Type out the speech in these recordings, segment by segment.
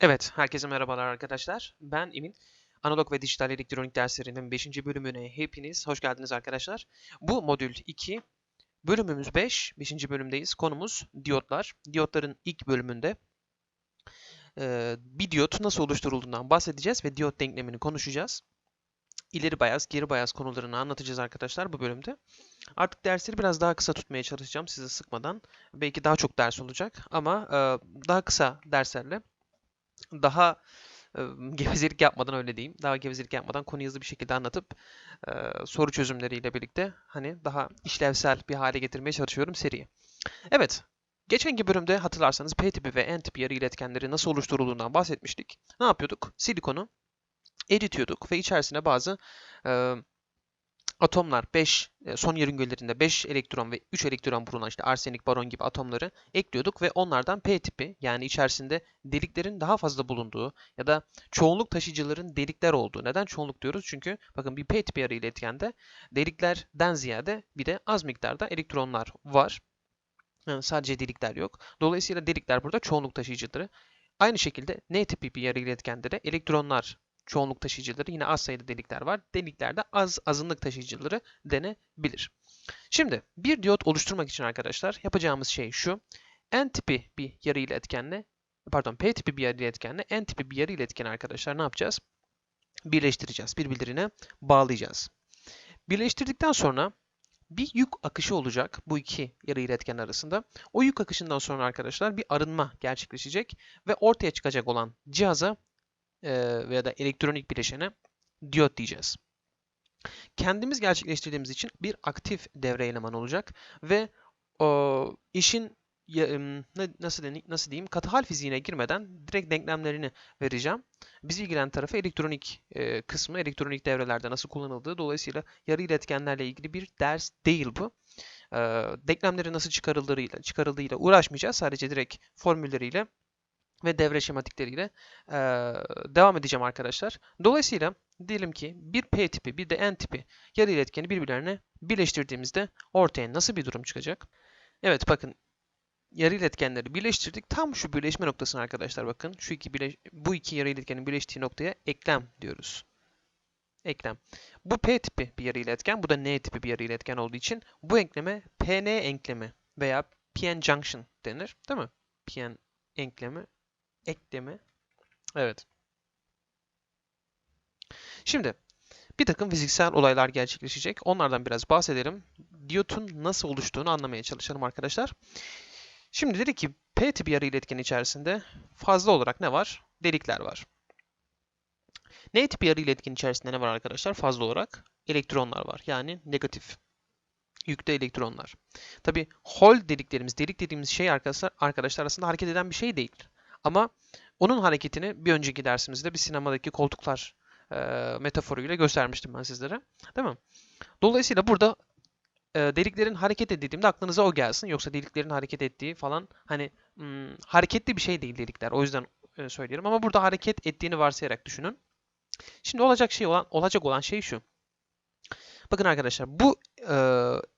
Evet, herkese merhabalar arkadaşlar. Ben Emin. Analog ve dijital elektronik derslerinin 5. bölümüne hepiniz hoş geldiniz arkadaşlar. Bu modül 2, bölümümüz 5, 5. bölümdeyiz. Konumuz diyotlar. Diyotların ilk bölümünde e, bir diyot nasıl oluşturulduğundan bahsedeceğiz ve diyot denklemini konuşacağız. İleri bayaz, geri bayaz konularını anlatacağız arkadaşlar bu bölümde. Artık dersleri biraz daha kısa tutmaya çalışacağım sizi sıkmadan. Belki daha çok ders olacak ama e, daha kısa derslerle daha e, gevezelik yapmadan öyle diyeyim. Daha gevezelik yapmadan konuyu hızlı bir şekilde anlatıp soru çözümleriyle birlikte hani daha işlevsel bir hale getirmeye çalışıyorum seriyi. Evet. Geçenki bölümde hatırlarsanız P tipi ve N tipi yarı iletkenleri nasıl oluşturulduğundan bahsetmiştik. Ne yapıyorduk? Silikonu eritiyorduk ve içerisine bazı e, atomlar 5 e, son yörüngelerinde 5 elektron ve 3 elektron bulunan işte arsenik, baron gibi atomları ekliyorduk ve onlardan P tipi yani içerisinde deliklerin daha fazla bulunduğu ya da çoğunluk taşıyıcıların delikler olduğu. Neden çoğunluk diyoruz? Çünkü bakın bir P tipi yarı iletkende deliklerden ziyade bir de az miktarda elektronlar var. Yani sadece delikler yok. Dolayısıyla delikler burada çoğunluk taşıyıcıları. Aynı şekilde N tipi bir yarı iletkende de elektronlar çoğunluk taşıyıcıları yine az sayıda delikler var. Deliklerde az azınlık taşıyıcıları denebilir. Şimdi bir diyot oluşturmak için arkadaşlar yapacağımız şey şu. N tipi bir yarı iletkenle pardon P tipi bir yarı iletkenle N tipi bir yarı iletken arkadaşlar ne yapacağız? Birleştireceğiz. Birbirlerine bağlayacağız. Birleştirdikten sonra bir yük akışı olacak bu iki yarı iletken arasında. O yük akışından sonra arkadaşlar bir arınma gerçekleşecek ve ortaya çıkacak olan cihaza veya da elektronik bileşene diyot diyeceğiz. Kendimiz gerçekleştirdiğimiz için bir aktif devre eleman olacak ve o işin nasıl diyeyim, nasıl diyeyim katı hal fiziğine girmeden direkt denklemlerini vereceğim. Bizi ilgilen tarafı elektronik e, kısmı, elektronik devrelerde nasıl kullanıldığı. Dolayısıyla yarı iletkenlerle ilgili bir ders değil bu. E, denklemleri nasıl çıkarıldığıyla, çıkarıldığıyla uğraşmayacağız. Sadece direkt formülleriyle ve devre şematikleriyle e, devam edeceğim arkadaşlar. Dolayısıyla diyelim ki bir P tipi bir de N tipi yarı iletkeni birbirlerine birleştirdiğimizde ortaya nasıl bir durum çıkacak? Evet bakın yarı iletkenleri birleştirdik. Tam şu birleşme noktasına arkadaşlar bakın. Şu iki birleş, bu iki yarı iletkenin birleştiği noktaya eklem diyoruz. Eklem. Bu P tipi bir yarı iletken, bu da N tipi bir yarı iletken olduğu için bu enkleme PN enklemi veya PN junction denir. Değil mi? PN enklemi eklemi. Evet. Şimdi bir takım fiziksel olaylar gerçekleşecek. Onlardan biraz bahsedelim. Diyotun nasıl oluştuğunu anlamaya çalışalım arkadaşlar. Şimdi dedik ki P tipi yarı iletken içerisinde fazla olarak ne var? Delikler var. N tipi yarı iletken içerisinde ne var arkadaşlar? Fazla olarak elektronlar var. Yani negatif yüklü elektronlar. Tabi hol dediklerimiz, delik dediğimiz şey arkadaşlar, arkadaşlar aslında hareket eden bir şey değil. Ama onun hareketini bir önceki dersimizde bir sinemadaki koltuklar e, metaforuyla göstermiştim ben sizlere. Değil mi? Dolayısıyla burada e, deliklerin hareket edildiğimde aklınıza o gelsin. Yoksa deliklerin hareket ettiği falan hani hmm, hareketli bir şey değil delikler. O yüzden e, söylüyorum. Ama burada hareket ettiğini varsayarak düşünün. Şimdi olacak şey olan olacak olan şey şu. Bakın arkadaşlar bu e,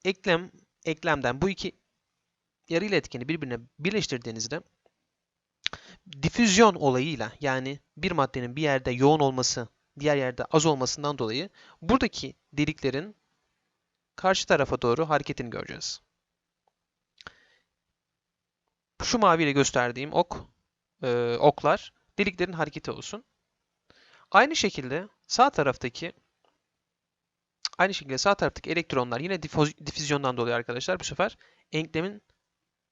eklem eklemden bu iki yarı iletkeni birbirine birleştirdiğinizde difüzyon olayıyla yani bir maddenin bir yerde yoğun olması, diğer yerde az olmasından dolayı buradaki deliklerin karşı tarafa doğru hareketini göreceğiz. Şu maviyle gösterdiğim ok, e, oklar deliklerin hareketi olsun. Aynı şekilde sağ taraftaki aynı şekilde sağ taraftaki elektronlar yine difüzyondan dolayı arkadaşlar bu sefer enklemin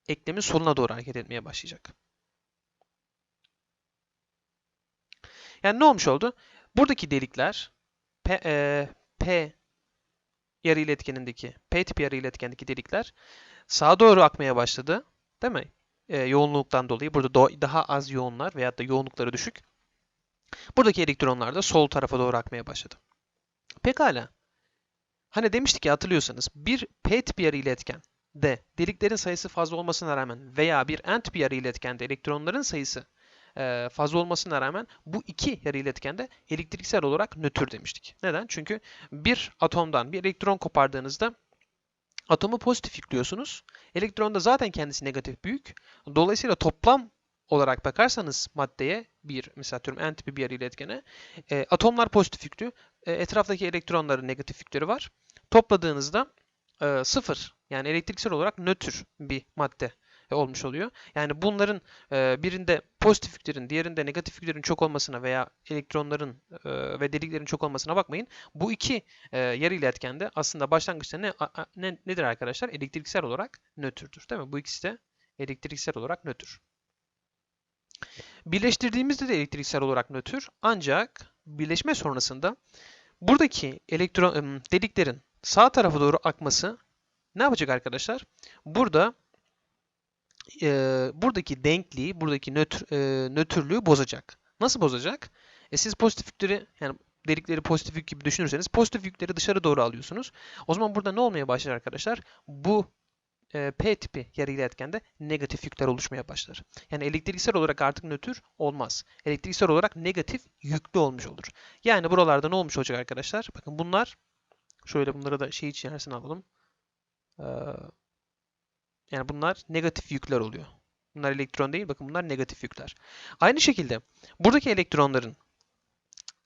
eklemin soluna doğru hareket etmeye başlayacak. Yani ne olmuş oldu? Buradaki delikler P, e, P yarı iletkenindeki, P tip yarı iletkendeki delikler sağa doğru akmaya başladı. Değil mi? E, yoğunluktan dolayı. Burada do daha az yoğunlar veyahut da yoğunlukları düşük. Buradaki elektronlar da sol tarafa doğru akmaya başladı. Pekala. Hani demiştik ya hatırlıyorsanız bir P tip yarı iletken de deliklerin sayısı fazla olmasına rağmen veya bir N tip yarı iletkende elektronların sayısı fazla olmasına rağmen bu iki yarı iletkende elektriksel olarak nötr demiştik. Neden? Çünkü bir atomdan bir elektron kopardığınızda atomu pozitif yüklüyorsunuz. Elektron da zaten kendisi negatif büyük. Dolayısıyla toplam olarak bakarsanız maddeye bir mesela atıyorum N tipi bir yarı iletkene e, atomlar pozitif yüklü. E, etraftaki elektronların negatif yükleri var. Topladığınızda e, sıfır yani elektriksel olarak nötr bir madde olmuş oluyor. Yani bunların e, birinde pozitif yüklerin, diğerinde negatif yüklerin çok olmasına veya elektronların e, ve deliklerin çok olmasına bakmayın. Bu iki e, yarı iletkende aslında başlangıçta ne, ne nedir arkadaşlar? Elektriksel olarak nötrdür, değil mi? Bu ikisi de elektriksel olarak nötr. Birleştirdiğimizde de elektriksel olarak nötr. Ancak birleşme sonrasında buradaki elektron deliklerin sağ tarafa doğru akması ne yapacak arkadaşlar? Burada e, buradaki denkliği, buradaki nötr, e, nötrlüğü bozacak. Nasıl bozacak? E siz pozitif yükleri yani delikleri pozitif yük gibi düşünürseniz pozitif yükleri dışarı doğru alıyorsunuz. O zaman burada ne olmaya başlar arkadaşlar? Bu e, P tipi yarı iletkende negatif yükler oluşmaya başlar. Yani elektriksel olarak artık nötr olmaz. Elektriksel olarak negatif yüklü olmuş olur. Yani buralarda ne olmuş olacak arkadaşlar? Bakın bunlar şöyle bunları da şey içerisine alalım. Ee, yani bunlar negatif yükler oluyor. Bunlar elektron değil. Bakın bunlar negatif yükler. Aynı şekilde buradaki elektronların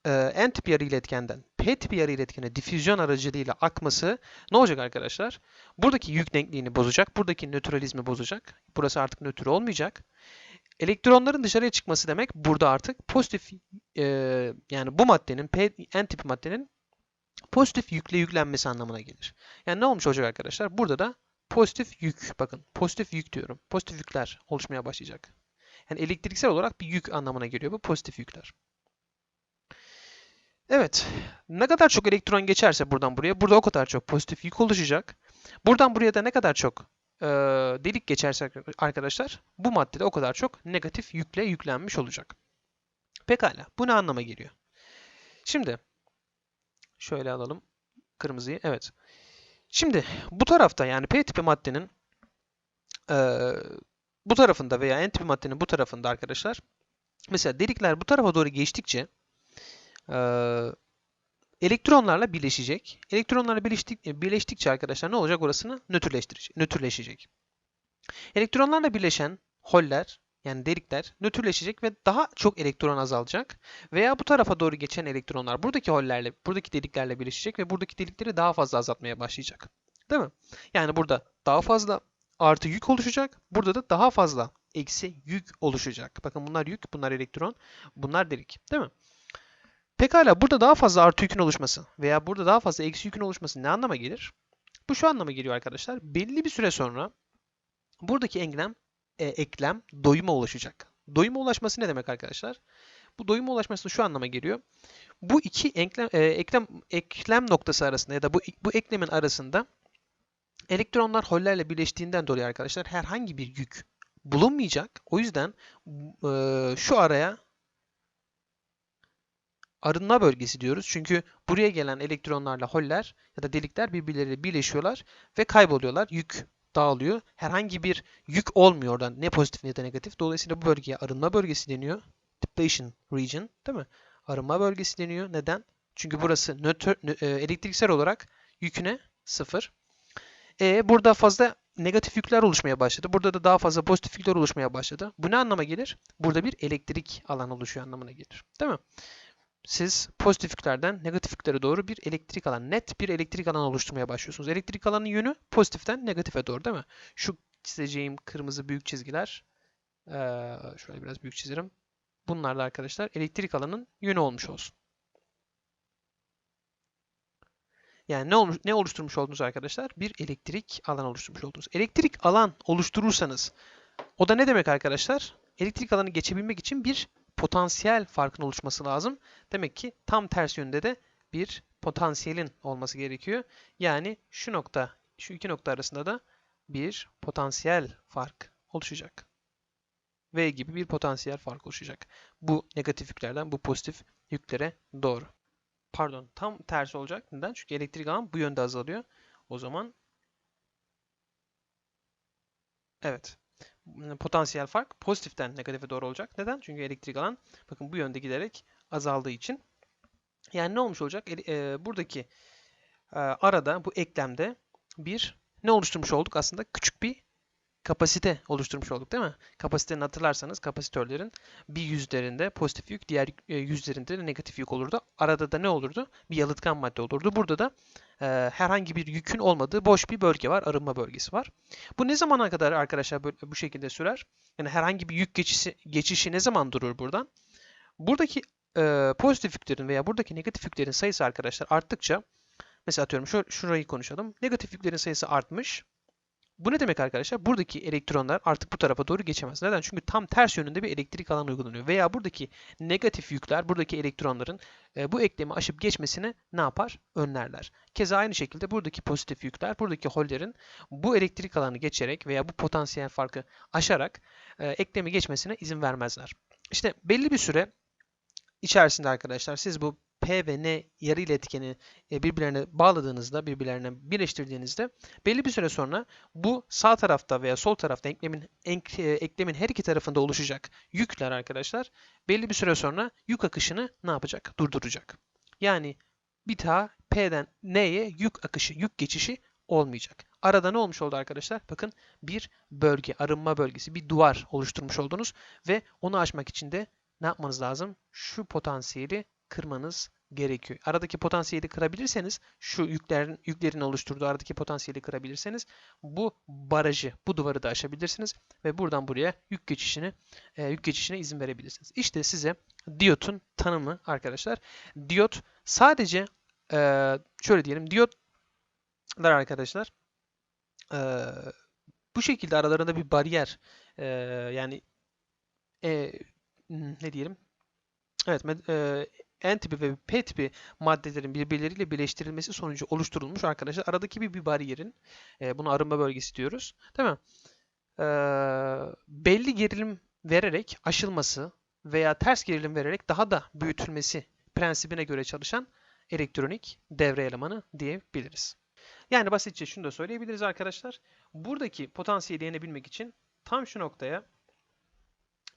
e, N tipi yarı iletkenden P tipi yarı iletkene difüzyon aracılığıyla akması ne olacak arkadaşlar? Buradaki yük denkliğini bozacak. Buradaki nötralizmi bozacak. Burası artık nötr olmayacak. Elektronların dışarıya çıkması demek burada artık pozitif e, yani bu maddenin P, N tipi maddenin pozitif yükle yüklenmesi anlamına gelir. Yani ne olmuş olacak arkadaşlar? Burada da pozitif yük. Bakın pozitif yük diyorum. Pozitif yükler oluşmaya başlayacak. Yani elektriksel olarak bir yük anlamına geliyor bu pozitif yükler. Evet. Ne kadar çok elektron geçerse buradan buraya, burada o kadar çok pozitif yük oluşacak. Buradan buraya da ne kadar çok e, delik geçerse arkadaşlar, bu maddede o kadar çok negatif yükle yüklenmiş olacak. Pekala. Bu ne anlama geliyor? Şimdi şöyle alalım kırmızıyı. Evet. Şimdi bu tarafta yani P tipi maddenin e, bu tarafında veya N tipi maddenin bu tarafında arkadaşlar mesela delikler bu tarafa doğru geçtikçe e, elektronlarla birleşecek. Elektronlarla birleştik, birleştikçe arkadaşlar ne olacak? Orasını nötrleştirecek, nötrleşecek. Elektronlarla birleşen holler yani delikler nötrleşecek ve daha çok elektron azalacak. Veya bu tarafa doğru geçen elektronlar buradaki hollerle, buradaki deliklerle birleşecek ve buradaki delikleri daha fazla azaltmaya başlayacak. Değil mi? Yani burada daha fazla artı yük oluşacak. Burada da daha fazla eksi yük oluşacak. Bakın bunlar yük, bunlar elektron, bunlar delik. Değil mi? Pekala burada daha fazla artı yükün oluşması veya burada daha fazla eksi yükün oluşması ne anlama gelir? Bu şu anlama geliyor arkadaşlar. Belli bir süre sonra buradaki enklem e, eklem doyuma ulaşacak. Doyuma ulaşması ne demek arkadaşlar? Bu doyuma ulaşması şu anlama geliyor. Bu iki eklem, e, eklem, eklem noktası arasında ya da bu, bu eklemin arasında elektronlar hollerle birleştiğinden dolayı arkadaşlar herhangi bir yük bulunmayacak. O yüzden e, şu araya arınma bölgesi diyoruz. Çünkü buraya gelen elektronlarla holler ya da delikler birbirleriyle birleşiyorlar ve kayboluyorlar. Yük dağılıyor. Herhangi bir yük olmuyor oradan. Ne pozitif ne de negatif. Dolayısıyla bu bölgeye arınma bölgesi deniyor. Depletion region değil mi? Arınma bölgesi deniyor. Neden? Çünkü burası nötr, e, elektriksel olarak yüküne sıfır. E, burada fazla negatif yükler oluşmaya başladı. Burada da daha fazla pozitif yükler oluşmaya başladı. Bu ne anlama gelir? Burada bir elektrik alan oluşuyor anlamına gelir. Değil mi? Siz pozitif yüklerden doğru bir elektrik alan, net bir elektrik alan oluşturmaya başlıyorsunuz. Elektrik alanın yönü pozitiften negatife doğru değil mi? Şu çizeceğim kırmızı büyük çizgiler, şöyle biraz büyük çizerim. Bunlarla arkadaşlar elektrik alanın yönü olmuş olsun. Yani ne, olmuş, ne oluşturmuş oldunuz arkadaşlar? Bir elektrik alan oluşturmuş oldunuz. Elektrik alan oluşturursanız o da ne demek arkadaşlar? Elektrik alanı geçebilmek için bir potansiyel farkın oluşması lazım. Demek ki tam ters yönde de bir potansiyelin olması gerekiyor. Yani şu nokta, şu iki nokta arasında da bir potansiyel fark oluşacak. V gibi bir potansiyel fark oluşacak. Bu negatif yüklerden bu pozitif yüklere doğru. Pardon tam tersi olacak. Neden? Çünkü elektrik alan bu yönde azalıyor. O zaman evet potansiyel fark pozitiften negatife doğru olacak. Neden? Çünkü elektrik alan bakın bu yönde giderek azaldığı için. Yani ne olmuş olacak? E, buradaki e, arada bu eklemde bir ne oluşturmuş olduk? Aslında küçük bir kapasite oluşturmuş olduk değil mi? Kapasitenin hatırlarsanız kapasitörlerin bir yüzlerinde pozitif yük, diğer e, yüzlerinde de negatif yük olurdu. Arada da ne olurdu? Bir yalıtkan madde olurdu. Burada da e, herhangi bir yükün olmadığı boş bir bölge var, arınma bölgesi var. Bu ne zamana kadar arkadaşlar böyle, bu şekilde sürer? Yani herhangi bir yük geçişi, geçişi ne zaman durur buradan? Buradaki e, pozitif yüklerin veya buradaki negatif yüklerin sayısı arkadaşlar arttıkça mesela atıyorum şu, şurayı konuşalım. Negatif yüklerin sayısı artmış. Bu ne demek arkadaşlar? Buradaki elektronlar artık bu tarafa doğru geçemez. Neden? Çünkü tam ters yönünde bir elektrik alan uygulanıyor. Veya buradaki negatif yükler, buradaki elektronların e, bu eklemi aşıp geçmesini ne yapar? Önlerler. Keza aynı şekilde buradaki pozitif yükler, buradaki hollerin bu elektrik alanı geçerek veya bu potansiyel farkı aşarak e, eklemi geçmesine izin vermezler. İşte belli bir süre içerisinde arkadaşlar siz bu P ve N yarı iletkeni e, birbirlerine bağladığınızda, birbirlerine birleştirdiğinizde belli bir süre sonra bu sağ tarafta veya sol tarafta eklemin, e, eklemin her iki tarafında oluşacak yükler arkadaşlar belli bir süre sonra yük akışını ne yapacak? Durduracak. Yani bir daha P'den N'ye yük akışı, yük geçişi olmayacak. Arada ne olmuş oldu arkadaşlar? Bakın bir bölge, arınma bölgesi, bir duvar oluşturmuş oldunuz ve onu aşmak için de ne yapmanız lazım? Şu potansiyeli kırmanız gerekiyor. Aradaki potansiyeli kırabilirseniz, şu yüklerin yüklerin oluşturduğu aradaki potansiyeli kırabilirseniz bu barajı, bu duvarı da aşabilirsiniz ve buradan buraya yük geçişini e, yük geçişine izin verebilirsiniz. İşte size diyotun tanımı arkadaşlar. Diyot sadece e, şöyle diyelim diyotlar arkadaşlar e, bu şekilde aralarında bir bariyer e, yani e, ne diyelim Evet, e, N tipi ve P tipi maddelerin birbirleriyle birleştirilmesi sonucu oluşturulmuş arkadaşlar. Aradaki bir, bir bariyerin, e, bunu arınma bölgesi diyoruz. Değil mi? E, belli gerilim vererek aşılması veya ters gerilim vererek daha da büyütülmesi prensibine göre çalışan elektronik devre elemanı diyebiliriz. Yani basitçe şunu da söyleyebiliriz arkadaşlar. Buradaki potansiyeli yenebilmek için tam şu noktaya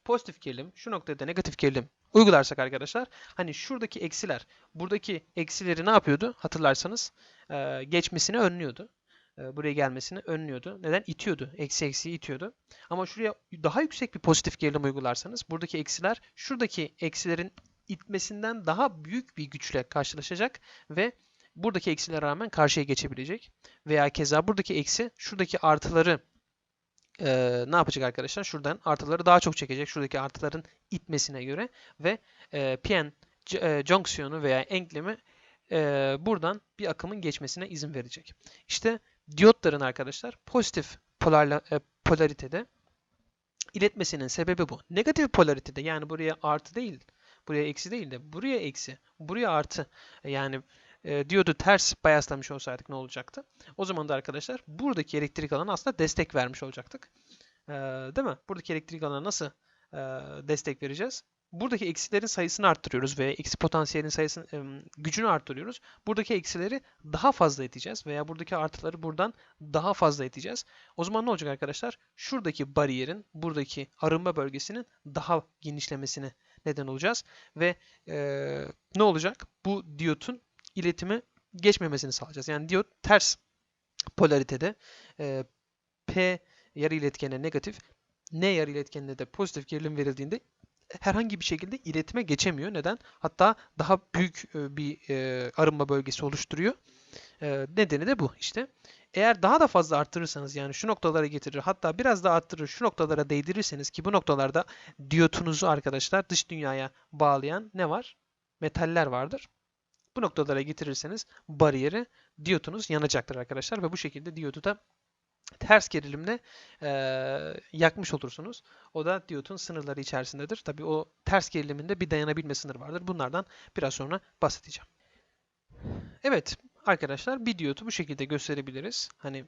pozitif gerilim, şu noktada da negatif gerilim uygularsak arkadaşlar hani şuradaki eksiler buradaki eksileri ne yapıyordu hatırlarsanız e, geçmesini önlüyordu. E, buraya gelmesini önlüyordu. Neden? İtiyordu. Eksi eksiyi itiyordu. Ama şuraya daha yüksek bir pozitif gerilim uygularsanız buradaki eksiler şuradaki eksilerin itmesinden daha büyük bir güçle karşılaşacak ve buradaki eksilere rağmen karşıya geçebilecek. Veya keza buradaki eksi şuradaki artıları e, ne yapacak arkadaşlar? Şuradan artıları daha çok çekecek. Şuradaki artıların itmesine göre ve e, PN e, veya enklemi e, buradan bir akımın geçmesine izin verecek. İşte diyotların arkadaşlar pozitif polarla, e, polaritede iletmesinin sebebi bu. Negatif polaritede yani buraya artı değil, buraya eksi değil de buraya eksi, buraya artı yani e, diyodu ters bayaslamış olsaydık ne olacaktı? O zaman da arkadaşlar buradaki elektrik alanı aslında destek vermiş olacaktık. E, değil mi? Buradaki elektrik alanı nasıl e, destek vereceğiz? Buradaki eksilerin sayısını arttırıyoruz veya eksi potansiyelin sayısını, e, gücünü arttırıyoruz. Buradaki eksileri daha fazla iteceğiz veya buradaki artıları buradan daha fazla iteceğiz. O zaman ne olacak arkadaşlar? Şuradaki bariyerin, buradaki arınma bölgesinin daha genişlemesine neden olacağız. Ve e, ne olacak? Bu diyotun iletimi geçmemesini sağlayacağız. Yani diyot ters polaritede e, P yarı iletkene negatif, N yarı iletkenine de pozitif gerilim verildiğinde herhangi bir şekilde iletime geçemiyor. Neden? Hatta daha büyük e, bir e, arınma bölgesi oluşturuyor. E, nedeni de bu işte. Eğer daha da fazla arttırırsanız yani şu noktalara getirir hatta biraz daha arttırır şu noktalara değdirirseniz ki bu noktalarda diyotunuzu arkadaşlar dış dünyaya bağlayan ne var? Metaller vardır. Bu noktalara getirirseniz bariyeri diyotunuz yanacaktır arkadaşlar ve bu şekilde diyotu da ters gerilimle e, yakmış olursunuz. O da diyotun sınırları içerisindedir. Tabii o ters geriliminde bir dayanabilme sınırı vardır. Bunlardan biraz sonra bahsedeceğim. Evet arkadaşlar bir diyotu bu şekilde gösterebiliriz. Hani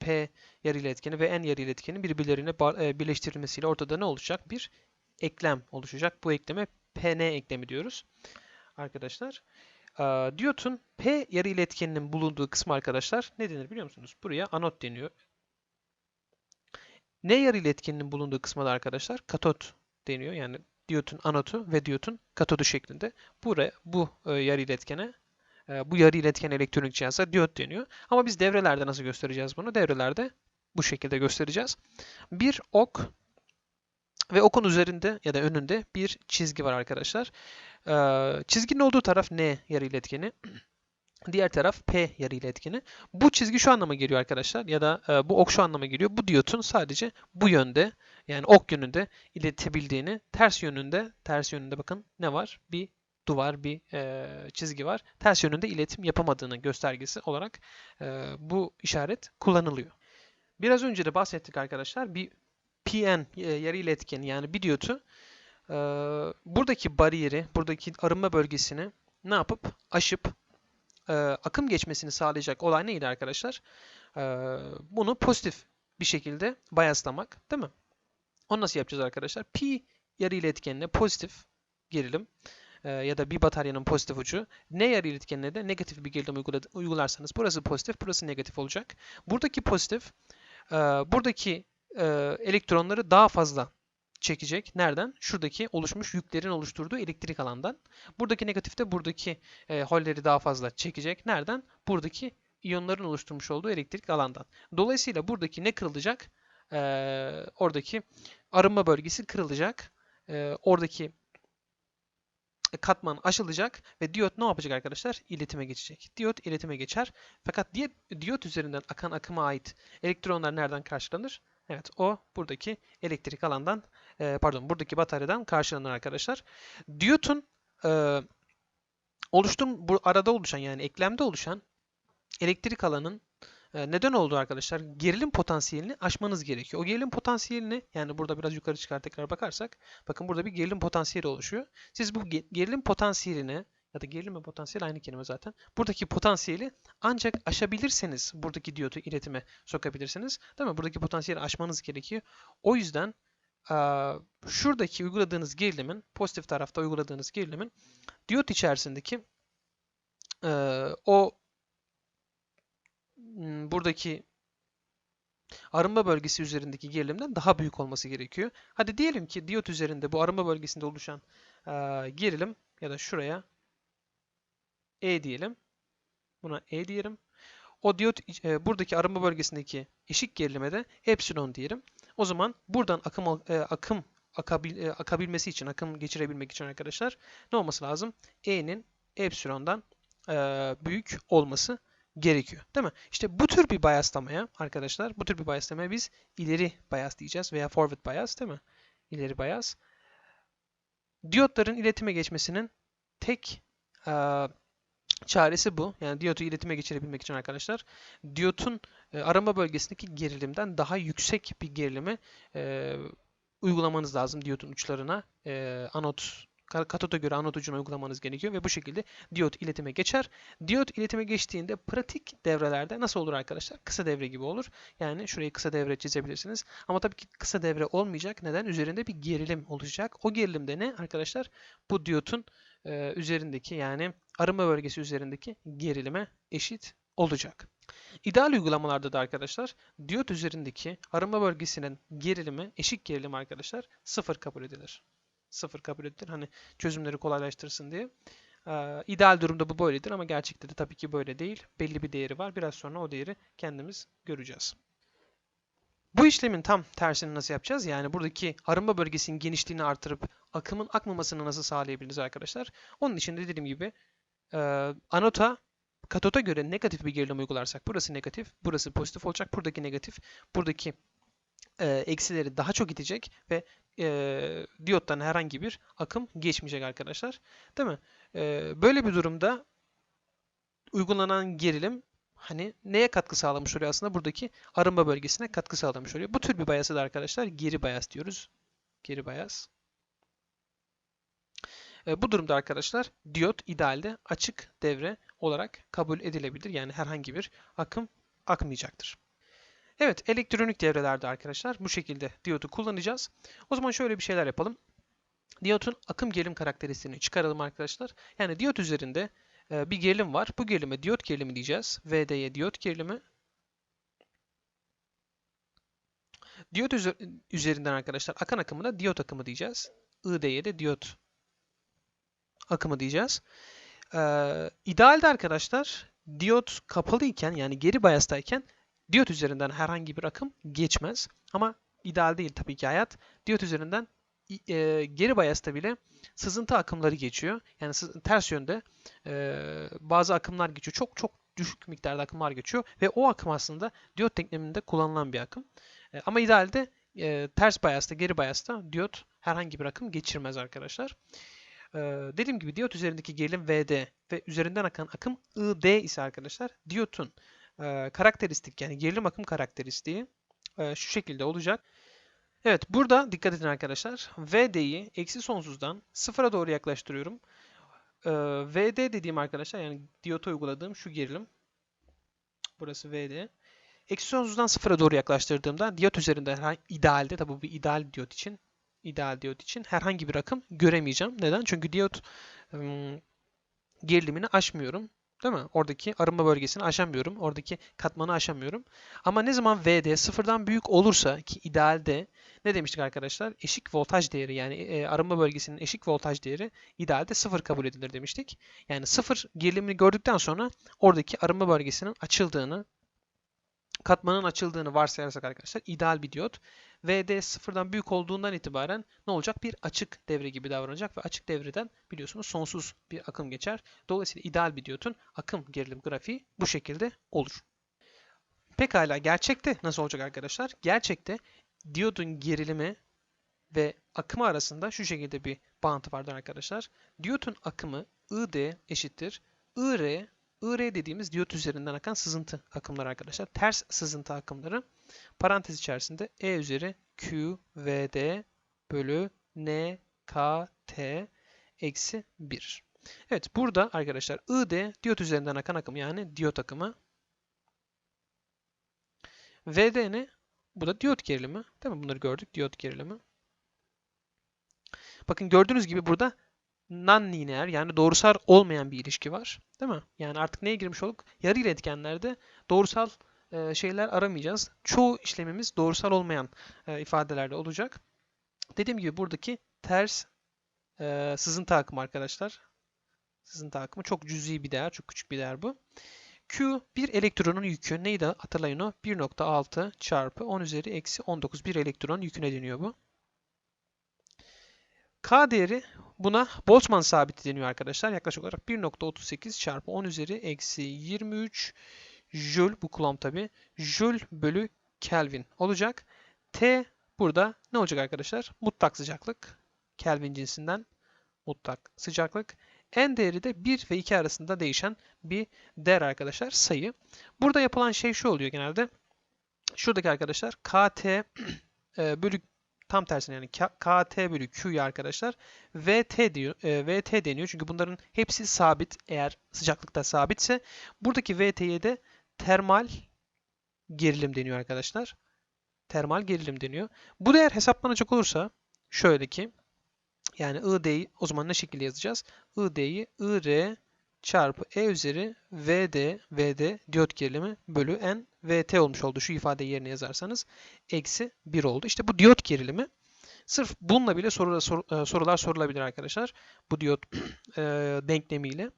P yarı iletkeni ve N yarı iletkenin birbirlerine birleştirilmesiyle ortada ne olacak? Bir eklem oluşacak. Bu ekleme PN eklemi diyoruz. Arkadaşlar diyotun P yarı iletkeninin bulunduğu kısmı arkadaşlar ne denir biliyor musunuz? Buraya anot deniyor. N yarı iletkeninin bulunduğu kısma da arkadaşlar katot deniyor. Yani diyotun anotu ve diyotun katodu şeklinde. Buraya bu e, yarı iletkene e, bu yarı iletken elektronik cihaza diyot deniyor. Ama biz devrelerde nasıl göstereceğiz bunu? Devrelerde bu şekilde göstereceğiz. Bir ok ve okun üzerinde ya da önünde bir çizgi var arkadaşlar. Ee, çizginin olduğu taraf N yarı iletkeni. Diğer taraf P yarı iletkeni. Bu çizgi şu anlama geliyor arkadaşlar ya da e, bu ok şu anlama geliyor. Bu diyotun sadece bu yönde yani ok yönünde iletebildiğini, ters yönünde, ters yönünde bakın ne var? Bir duvar, bir e, çizgi var. Ters yönünde iletim yapamadığının göstergesi olarak e, bu işaret kullanılıyor. Biraz önce de bahsettik arkadaşlar. Bir PN e, yarı iletken yani bir diyotu e, buradaki bariyeri, buradaki arınma bölgesini ne yapıp aşıp e, akım geçmesini sağlayacak olay neydi arkadaşlar? E, bunu pozitif bir şekilde bayaslamak değil mi? Onu nasıl yapacağız arkadaşlar? P yarı iletkenine pozitif gerilim e, ya da bir bataryanın pozitif ucu. Ne yarı iletkenine de negatif bir gerilim uygularsanız burası pozitif, burası negatif olacak. Buradaki pozitif e, buradaki e, elektronları daha fazla çekecek. Nereden? Şuradaki oluşmuş yüklerin oluşturduğu elektrik alandan. Buradaki negatif de buradaki e, holleri daha fazla çekecek. Nereden? Buradaki iyonların oluşturmuş olduğu elektrik alandan. Dolayısıyla buradaki ne kırılacak? E, oradaki arınma bölgesi kırılacak. E, oradaki katman aşılacak ve diyot ne yapacak arkadaşlar? İletime geçecek. Diyot iletime geçer. Fakat diyot üzerinden akan akıma ait elektronlar nereden karşılanır? Evet o buradaki elektrik alandan e, pardon buradaki bataryadan karşılanır arkadaşlar. Diyotun e, oluştum bu arada oluşan yani eklemde oluşan elektrik alanın e, neden olduğu arkadaşlar gerilim potansiyelini aşmanız gerekiyor. O gerilim potansiyelini yani burada biraz yukarı çıkar tekrar bakarsak bakın burada bir gerilim potansiyeli oluşuyor. Siz bu gerilim potansiyelini ya da gerilim ve potansiyel aynı kelime zaten. Buradaki potansiyeli ancak aşabilirseniz buradaki diyotu iletime sokabilirsiniz. Değil mi? Buradaki potansiyeli aşmanız gerekiyor. O yüzden şuradaki uyguladığınız gerilimin, pozitif tarafta uyguladığınız gerilimin diyot içerisindeki o buradaki arınma bölgesi üzerindeki gerilimden daha büyük olması gerekiyor. Hadi diyelim ki diyot üzerinde bu arınma bölgesinde oluşan gerilim ya da şuraya e diyelim. Buna E diyelim. O diyot e, buradaki arınma bölgesindeki eşik gerilime de epsilon diyelim. O zaman buradan akım e, akım akabil, e, akabilmesi için, akım geçirebilmek için arkadaşlar ne olması lazım? E'nin epsilondan e, büyük olması gerekiyor. Değil mi? İşte bu tür bir bayaslamaya arkadaşlar, bu tür bir bayaslamaya biz ileri bayas diyeceğiz veya forward bayas değil mi? İleri bayas. Diyotların iletime geçmesinin tek e, çaresi bu. Yani diyotu iletime geçirebilmek için arkadaşlar. Diyotun e, arama bölgesindeki gerilimden daha yüksek bir gerilimi e, uygulamanız lazım diyotun uçlarına. E, anot katoda göre anot ucuna uygulamanız gerekiyor ve bu şekilde diyot iletime geçer. Diyot iletime geçtiğinde pratik devrelerde nasıl olur arkadaşlar? Kısa devre gibi olur. Yani şurayı kısa devre çizebilirsiniz. Ama tabii ki kısa devre olmayacak. Neden? Üzerinde bir gerilim olacak. O gerilimde ne arkadaşlar? Bu diyotun e, üzerindeki yani arınma bölgesi üzerindeki gerilime eşit olacak. İdeal uygulamalarda da arkadaşlar diyot üzerindeki arınma bölgesinin gerilimi, eşik gerilim arkadaşlar sıfır kabul edilir. Sıfır kabul edilir. Hani çözümleri kolaylaştırsın diye. Ee, ideal durumda bu böyledir ama gerçekte de tabii ki böyle değil. Belli bir değeri var. Biraz sonra o değeri kendimiz göreceğiz. Bu işlemin tam tersini nasıl yapacağız? Yani buradaki arınma bölgesinin genişliğini artırıp akımın akmamasını nasıl sağlayabiliriz arkadaşlar? Onun için de dediğim gibi anota katota göre negatif bir gerilim uygularsak burası negatif, burası pozitif olacak. Buradaki negatif, buradaki e, eksileri daha çok itecek ve e, diyottan herhangi bir akım geçmeyecek arkadaşlar. Değil mi? E, böyle bir durumda uygulanan gerilim hani neye katkı sağlamış oluyor aslında? Buradaki arınma bölgesine katkı sağlamış oluyor. Bu tür bir bayası da arkadaşlar geri bayas diyoruz. Geri bayas. E, bu durumda arkadaşlar diyot idealde açık devre olarak kabul edilebilir. Yani herhangi bir akım akmayacaktır. Evet elektronik devrelerde arkadaşlar bu şekilde diyotu kullanacağız. O zaman şöyle bir şeyler yapalım. Diyotun akım gerilim karakteristiğini çıkaralım arkadaşlar. Yani diyot üzerinde e, bir gerilim var. Bu gerilime diyot gerilimi diyeceğiz. VD'ye diyot gerilimi. Diyot üzerinden arkadaşlar akan akımına diyot akımı diyeceğiz. ID'ye de diyot akımı diyeceğiz. Ee, idealde arkadaşlar diyot kapalı iken yani geri bayastayken diyot üzerinden herhangi bir akım geçmez. Ama ideal değil tabii ki hayat. Diyot üzerinden e, geri bayasta bile sızıntı akımları geçiyor. Yani ters yönde e, bazı akımlar geçiyor. Çok çok düşük miktarda akımlar geçiyor ve o akım aslında diyot denkleminde kullanılan bir akım. E, ama idealde e, ters bayasta, geri bayasta diyot herhangi bir akım geçirmez arkadaşlar. Dediğim gibi diyot üzerindeki gerilim VD ve üzerinden akan akım ID ise arkadaşlar diyotun e, karakteristik yani gerilim akım karakteristiği e, şu şekilde olacak. Evet burada dikkat edin arkadaşlar. VD'yi eksi sonsuzdan sıfıra doğru yaklaştırıyorum. Ee, VD dediğim arkadaşlar yani diyota uyguladığım şu gerilim. Burası VD. Eksi sonsuzdan sıfıra doğru yaklaştırdığımda diyot üzerinde idealde tabi bu bir ideal diyot için ideal diyot için herhangi bir akım göremeyeceğim. Neden? Çünkü diyot ım, gerilimini aşmıyorum. Değil mi? Oradaki arınma bölgesini aşamıyorum. Oradaki katmanı aşamıyorum. Ama ne zaman VD sıfırdan büyük olursa ki idealde ne demiştik arkadaşlar? Eşik voltaj değeri yani e, arınma bölgesinin eşik voltaj değeri idealde sıfır kabul edilir demiştik. Yani sıfır gerilimini gördükten sonra oradaki arınma bölgesinin açıldığını katmanın açıldığını varsayarsak arkadaşlar ideal bir diyot VD sıfırdan büyük olduğundan itibaren ne olacak? Bir açık devre gibi davranacak ve açık devreden biliyorsunuz sonsuz bir akım geçer. Dolayısıyla ideal bir diyotun akım gerilim grafiği bu şekilde olur. Pekala gerçekte nasıl olacak arkadaşlar? Gerçekte diyodun gerilimi ve akımı arasında şu şekilde bir bağıntı vardır arkadaşlar. Diyotun akımı ID eşittir. IR IR dediğimiz diyot üzerinden akan sızıntı akımları arkadaşlar. Ters sızıntı akımları parantez içerisinde E üzeri Q VD bölü N K T eksi 1. Evet burada arkadaşlar ID diyot üzerinden akan akım yani diyot akımı. VD ne? Bu da diyot gerilimi. Değil mi? Bunları gördük. Diyot gerilimi. Bakın gördüğünüz gibi burada non-lineer yani doğrusal olmayan bir ilişki var. Değil mi? Yani artık neye girmiş olduk? Yarı iletkenlerde doğrusal e, şeyler aramayacağız. Çoğu işlemimiz doğrusal olmayan e, ifadelerde olacak. Dediğim gibi buradaki ters e, sızıntı akımı arkadaşlar. Sızıntı akımı çok cüzi bir değer, çok küçük bir değer bu. Q bir elektronun yükü neydi hatırlayın o 1.6 çarpı 10 üzeri eksi 19 bir elektron yüküne deniyor bu. K değeri buna Boltzmann sabiti deniyor arkadaşlar. Yaklaşık olarak 1.38 çarpı 10 üzeri eksi 23 Joule bu kulom tabi. Joule bölü Kelvin olacak. T burada ne olacak arkadaşlar? Mutlak sıcaklık. Kelvin cinsinden mutlak sıcaklık. N değeri de 1 ve 2 arasında değişen bir değer arkadaşlar sayı. Burada yapılan şey şu oluyor genelde. Şuradaki arkadaşlar KT e, bölü tam tersine yani KT bölü Q'yu arkadaşlar VT diyor, e, VT deniyor. Çünkü bunların hepsi sabit eğer sıcaklıkta sabitse. Buradaki VT'ye de termal gerilim deniyor arkadaşlar. Termal gerilim deniyor. Bu değer hesaplanacak olursa şöyle ki yani ID'yi o zaman ne şekilde yazacağız? ID'yi IR çarpı E üzeri VD, VD diyot gerilimi bölü N VT olmuş oldu. Şu ifade yerine yazarsanız eksi 1 oldu. İşte bu diyot gerilimi sırf bununla bile sorular, sor, e, sorular sorulabilir arkadaşlar. Bu diyot e, denklemiyle.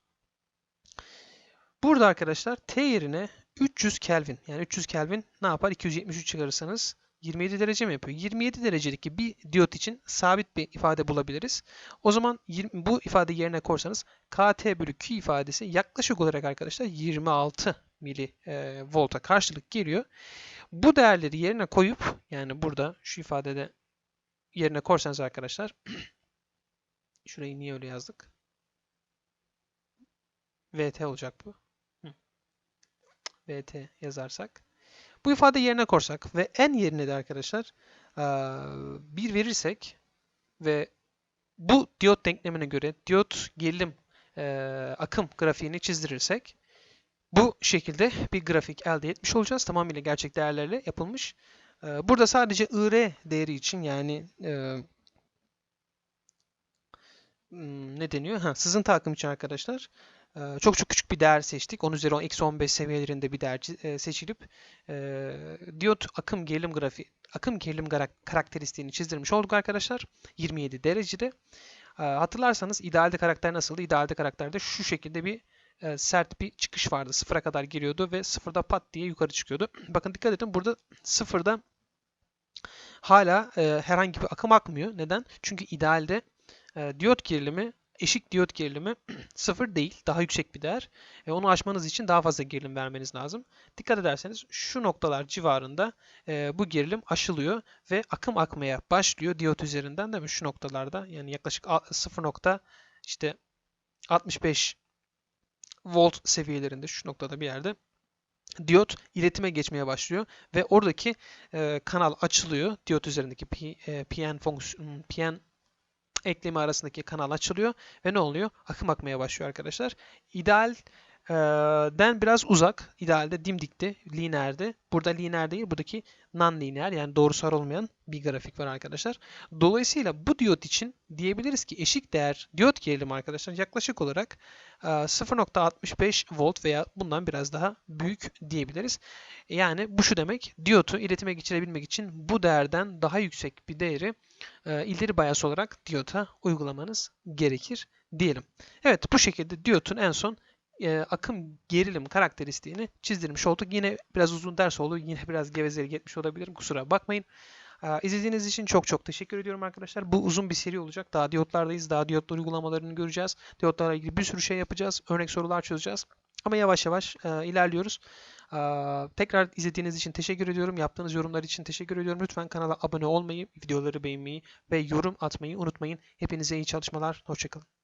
Burada arkadaşlar T yerine 300 Kelvin yani 300 Kelvin ne yapar? 273 çıkarırsanız 27 derece mi yapıyor? 27 derecelik bir diyot için sabit bir ifade bulabiliriz. O zaman 20, bu ifade yerine korsanız KT bölü Q ifadesi yaklaşık olarak arkadaşlar 26 mili e, karşılık geliyor. Bu değerleri yerine koyup yani burada şu ifadede yerine korsanız arkadaşlar şurayı niye öyle yazdık? VT olacak bu. VT yazarsak bu ifade yerine korsak ve n yerine de arkadaşlar bir verirsek ve bu diyot denklemine göre diyot gerilim akım grafiğini çizdirirsek bu şekilde bir grafik elde etmiş olacağız. Tamamıyla gerçek değerlerle yapılmış. Burada sadece IR değeri için yani ne deniyor? Ha, sızıntı akım için arkadaşlar ee, çok çok küçük bir değer seçtik. 10 üzeri 10, eksi 15 seviyelerinde bir değer e, seçilip e, diyot akım gerilim grafiği, akım gerilim karakteristiğini çizdirmiş olduk arkadaşlar. 27 derecede. E, hatırlarsanız idealde karakter nasıldı? İdealde karakterde şu şekilde bir e, sert bir çıkış vardı. Sıfıra kadar geliyordu ve sıfırda pat diye yukarı çıkıyordu. Bakın dikkat edin burada sıfırda hala e, herhangi bir akım akmıyor. Neden? Çünkü idealde e, diyot gerilimi eşik diyot gerilimi sıfır değil. Daha yüksek bir değer. E, onu aşmanız için daha fazla gerilim vermeniz lazım. Dikkat ederseniz şu noktalar civarında e, bu gerilim aşılıyor ve akım akmaya başlıyor diyot üzerinden değil mi? Şu noktalarda yani yaklaşık a- 0 nokta işte 65 volt seviyelerinde şu noktada bir yerde diyot iletime geçmeye başlıyor ve oradaki e, kanal açılıyor. Diyot üzerindeki P, e, PN fonksiyon PN eklemi arasındaki kanal açılıyor ve ne oluyor? Akım akmaya başlıyor arkadaşlar. İdeal den biraz uzak. İdealde dimdikti, lineerdi. Burada lineer değil, buradaki non-lineer yani doğrusal olmayan bir grafik var arkadaşlar. Dolayısıyla bu diyot için diyebiliriz ki eşik değer diyot gerilimi arkadaşlar yaklaşık olarak e, 0.65 volt veya bundan biraz daha büyük diyebiliriz. Yani bu şu demek, diyotu iletime geçirebilmek için bu değerden daha yüksek bir değeri e, ileri bias olarak diyota uygulamanız gerekir diyelim. Evet bu şekilde diyotun en son e, akım gerilim karakteristiğini çizdirmiş olduk. Yine biraz uzun ders oldu. Yine biraz gevezelik etmiş olabilirim. Kusura bakmayın. E, izlediğiniz için çok çok teşekkür ediyorum arkadaşlar. Bu uzun bir seri olacak. Daha diyotlardayız. Daha diyotlar uygulamalarını göreceğiz. Diyotlarla ilgili bir sürü şey yapacağız. Örnek sorular çözeceğiz. Ama yavaş yavaş e, ilerliyoruz. E, tekrar izlediğiniz için teşekkür ediyorum. Yaptığınız yorumlar için teşekkür ediyorum. Lütfen kanala abone olmayı, videoları beğenmeyi ve yorum atmayı unutmayın. Hepinize iyi çalışmalar. Hoşçakalın.